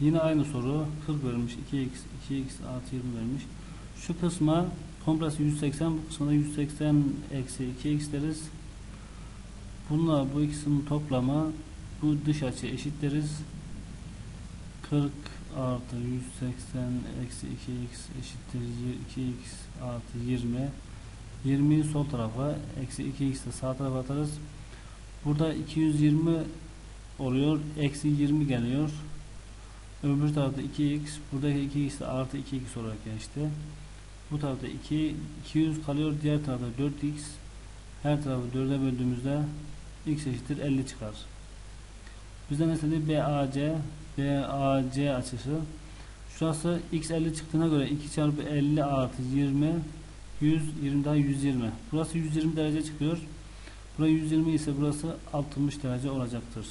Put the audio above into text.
Yine aynı soru 40 vermiş 2x 2x artı 20 vermiş. Şu kısma kompresi 180 bu kısmına 180 eksi 2x deriz. Bununla bu ikisinin toplamı bu dış açı eşit deriz. 40 artı 180 eksi 2x eşittir y- 2x artı 20 20'yi sol tarafa eksi 2x de sağ tarafa atarız. Burada 220 oluyor. Eksi 20 geliyor. Öbür tarafta 2x. Buradaki 2x de artı 2x olarak geçti. Bu tarafta 2 200 kalıyor. Diğer tarafta 4x. Her tarafı 4'e böldüğümüzde x eşittir 50 çıkar. Bizden istediği BAC BAC açısı. Şurası x 50 çıktığına göre 2 çarpı 50 artı 20 100 20 daha 120. Burası 120 derece çıkıyor. Burası 120 ise burası 60 derece olacaktır.